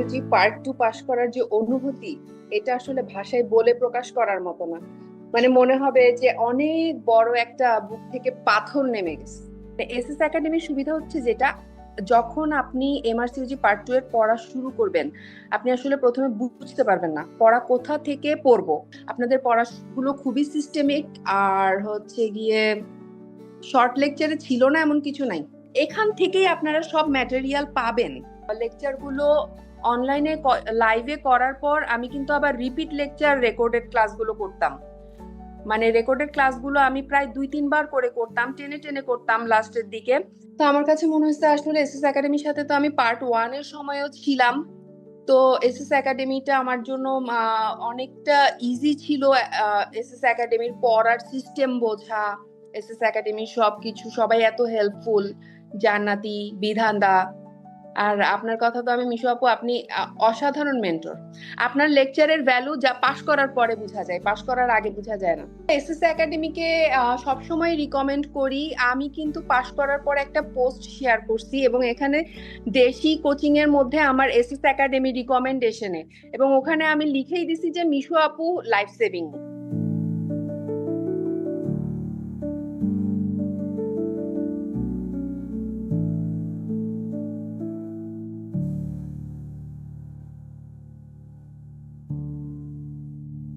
সিওজি part two pass করার যে অনুভূতি, এটা আসলে ভাষায় বলে প্রকাশ করার মতো না। মানে মনে হবে যে অনেক বড় একটা বুক থেকে পাথর নেমে গেছে। এসএস একাডেমির সুবিধা হচ্ছে যেটা, যখন আপনি এমআরসিওজি পার্ট টু এর পড়া শুরু করবেন, আপনি আসলে প্রথমে বুঝতে পারবেন না, পড়া কোথা থেকে পড়ব। আপনাদের পড়াগুলো খুবই সিস্টেমিক আর হচ্ছে গিয়ে শর্ট লেকচারে ছিল না এমন কিছু নাই। এখান থেকেই আপনারা সব ম্যাটেরিয়াল পাবেন। লেকচারগুলো অনলাইনে লাইভে করার পর আমি কিন্তু আবার রিপিট লেকচার রেকর্ডেড ক্লাসগুলো করতাম। মানে রেকর্ডেড ক্লাসগুলো আমি প্রায় দুই তিনবার করে করতাম, টেনে টেনে করতাম লাস্টের দিকে। তো আমার কাছে মনে হচ্ছে আসলে এসএস একাডেমির সাথে তো আমি পার্ট ওয়ানের সময়ও ছিলাম। তো এসএস একাডেমিটা আমার জন্য অনেকটা ইজি ছিল এসএস একাডেমির পড়ার সিস্টেম বোঝা এসএস একাডেমির সবকিছু, সবাই এত হেল্পফুল জান্নাতি বিধানদা আর আপনার কথা তো আমি মিশু আপু, আপনি অসাধারণ মেন্টর আপনার লেকচারের ভ্যালু যা পাশ করার পরে বোঝা যায় পাশ করার আগে বোঝা যায় না। এসএস একাডেমিকে সবসময় রিকমেন্ড করি, আমি কিন্তু পাশ করার পর একটা পোস্ট শেয়ার করছি এবং এখানে দেশি কোচিং এর মধ্যে আমার এসএস একাডেমি রিকমেন্ডেশনে এবং ওখানে আমি লিখেই দিছি যে, মিশু আপু লাইফ সেভিং